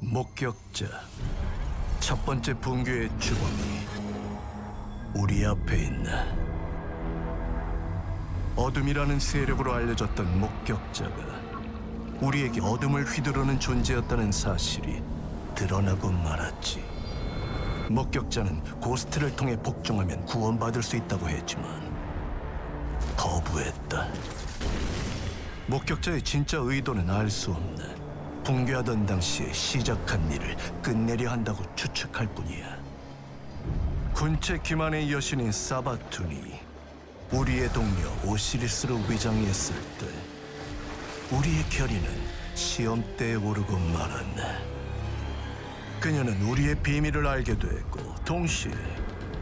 목격자. 첫 번째 붕괴의 주범이 우리 앞에 있나? 어둠이라는 세력으로 알려졌던 목격자가 우리에게 어둠을 휘두르는 존재였다는 사실이 드러나고 말았지. 목격자는 고스트를 통해 복종하면 구원받을 수 있다고 했지만 거부했다. 목격자의 진짜 의도는 알 수 없네. 붕괴하던 당시에 시작한 일을 끝내려 한다고 추측할 뿐이야. 군체 기만의 여신인 사바툰이 우리의 동료 오시리스로 위장했을 때 우리의 결의는 시험대에 오르고 말았네. 그녀는 우리의 비밀을 알게 됐고 동시에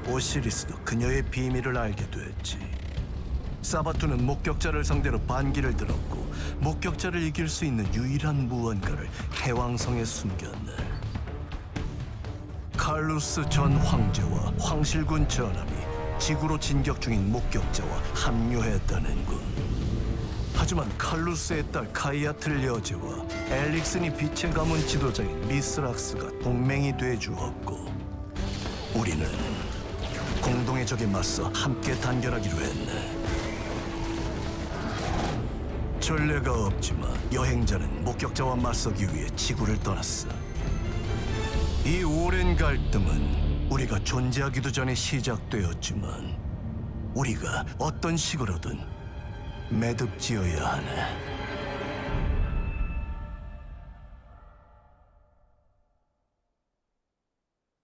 오시리스도 그녀의 비밀을 알게 됐지. 사바투는 목격자를 상대로 반기를 들었고 목격자를 이길 수 있는 유일한 무언가를 해왕성에 숨겼네. 칼루스 전 황제와 황실군 전함이 지구로 진격 중인 목격자와 합류했다는군. 하지만 칼루스의 딸 카이아틀 여제와 엘릭슨이 빛의 가문 지도자인 미스락스가 동맹이 돼 주었고 우리는 공동의 적에 맞서 함께 단결하기로 했네. 전례가 없지만 여행자는 목격자와 맞서기 위해 지구를 떠났어. 이 오랜 갈등은 우리가 존재하기도 전에 시작되었지만 우리가 어떤 식으로든 매듭지어야 하네.